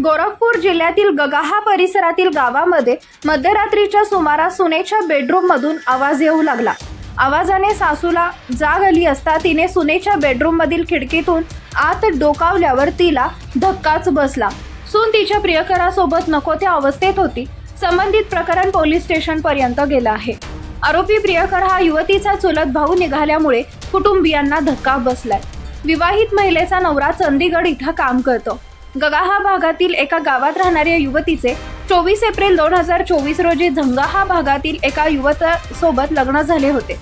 गोरखपूर जिल्ह्यातील गगाहा परिसरातील गावामध्ये मध्यरात्रीच्या सुमारास सुनेच्या बेडरूममधून आवाज येऊ लागला. आवाजाने सासूला जाग आली असता तिने सुनेच्या बेडरूममधील खिडकीतून आत डोकावल्यावर तिला धक्काच बसला. सून तिच्या प्रियकरासोबत नको त्या अवस्थेत होती. संबंधित प्रकरण पोलीस स्टेशनपर्यंत गेलं आहे. आरोपी प्रियकर हा युवतीचा चुलत भाऊ निघाल्यामुळे कुटुंबियांना धक्का बसलाय. विवाहित महिलेचा नवरा चंदीगड इथं काम करतो. गगाहा भागातील एका गावात राहणाऱ्या युवतीचे चोवीस एप्रिल दोन हजार चोवीस रोजी झंगाहा भागातील एका युवतासोबत लग्न झाले होते.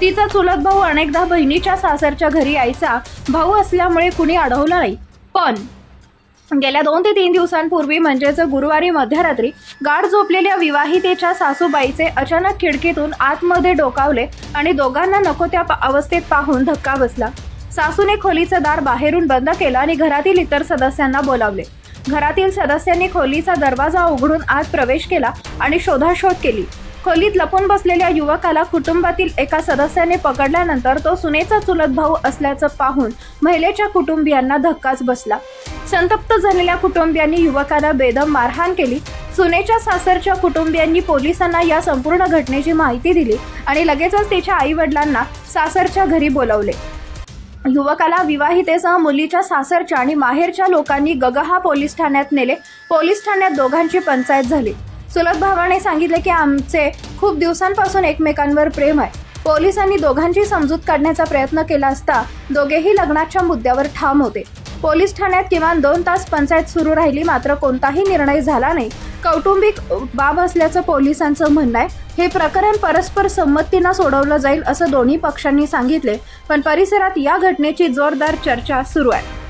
तिचा चुलत भाऊ अनेकदा बहिणीच्या सासरच्या घरी यायचा भाऊ असल्यामुळे कुणी अडवलं नाही. पण गेल्या दोन ते तीन दिवसांपूर्वी म्हणजेच गुरुवारी मध्यरात्री गाढ झोपलेल्या विवाहितेच्या सासूबाईचे अचानक खिडकीतून आतमध्ये डोकावले आणि दोघांना नको त्या अवस्थेत पाहून धक्का बसला. सासूने खोलीचं दार बाहेरून बंद केलं आणि घरातील इतर सदस्यांना बोलावले. घरातील सदस्यांनी खोलीचा दरवाजा उघडून आत प्रवेश केला आणि शोधाशोध केली. खोलीत लपून बसलेल्या युवकाला कुटुंबातील एका सदस्याने पकडल्यानंतर तो सुनेचा चुलत भाऊ असल्याचं पाहून महिलेच्या कुटुंबियांना धक्काच बसला. संतप्त झालेल्या कुटुंबियांनी युवकाला बेदम मारहाण केली. सुनेच्या सासरच्या कुटुंबियांनी पोलिसांना या संपूर्ण घटनेची माहिती दिली आणि लगेचच तिच्या आई वडिलांना सासरच्या घरी बोलावले. युवकाला विवाहितेसह मुलीच्या सासरच्या आणि माहेरच्या लोकांनी गगहा पोलीस ठाण्यात नेले. पोलीस ठाण्यात दोघांची पंचायत झाली. सुलभ भावाने सांगितले की आमचे खूप दिवसांपासून एकमेकांवर प्रेम आहे. पोलिसांनी दोघांची समजूत काढण्याचा प्रयत्न केला असता दोघेही लग्नाच्या मुद्द्यावर ठाम होते. पोलीस ठाण्यात किमान दोन तास पंचायत सुरू राहिली मात्र कोणताही निर्णय झाला नाही. कौटुंबिक बाब असल्याचं पोलिसांचं म्हणणं आहे. हे प्रकरण परस्पर संमतीनं सोडवलं जाईल असं दोन्ही पक्षांनी सांगितले पण परिसरात या घटनेची जोरदार चर्चा सुरू आहे.